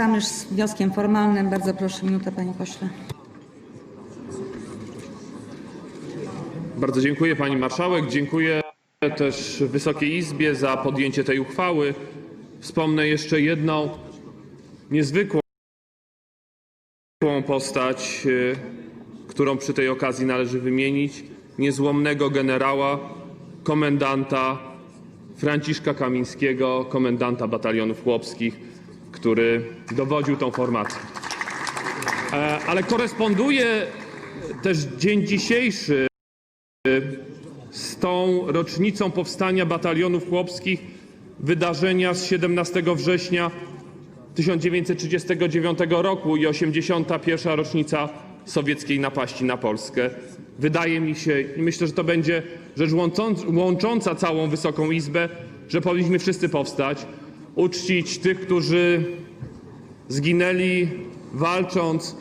Kamysz z wnioskiem formalnym. Bardzo proszę, minuta, panie pośle. Bardzo dziękuję pani marszałek. Dziękuję też Wysokiej Izbie za podjęcie tej uchwały. Wspomnę jeszcze jedną niezwykłą postać, y, którą przy tej okazji należy wymienić. Niezłomnego generała, komendanta Franciszka Kamińskiego, komendanta batalionów chłopskich, który dowodził tą formacją. E, Ale koresponduje też dzień dzisiejszy z tą rocznicą powstania batalionów chłopskich wydarzenia z 17 września 1939 roku i 81. rocznica sowieckiej napaści na Polskę. Wydaje mi się i myślę, że to będzie rzecz łącząc- łącząca całą Wysoką Izbę, że powinniśmy wszyscy powstać, uczcić tych, którzy zginęli walcząc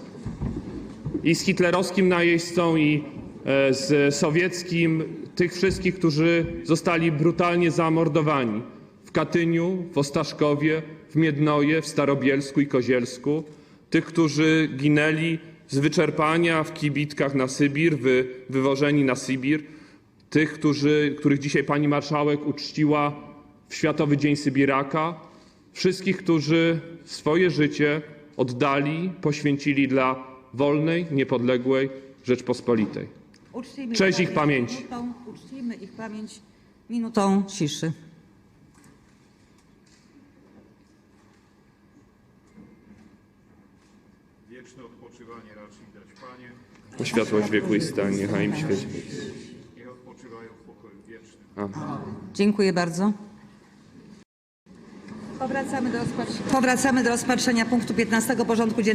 i z hitlerowskim najeźdźcą, i e, z sowieckim, tych wszystkich, którzy zostali brutalnie zamordowani w Katyniu, w Ostaszkowie, w Miednoje, w Starobielsku i Kozielsku, tych, którzy ginęli z wyczerpania w kibitkach na Sybir, wy, wywożeni na Sybir, tych, którzy, których dzisiaj pani marszałek uczciła w Światowy Dzień Sybiraka, wszystkich, którzy swoje życie oddali, poświęcili dla wolnej, niepodległej Rzeczpospolitej. Uczcijmy Cześć ich pamięci. Minutą, uczcijmy ich pamięć minutą ciszy. Wieczne odpoczywanie racz im dać, Panie. O światłość wieku i stan, niechaj im świeci. Niech odpoczywają w pokoju wiecznym. Dziękuję bardzo. Powracamy do, rozpatrzenia punktu 15 porządku dziennego.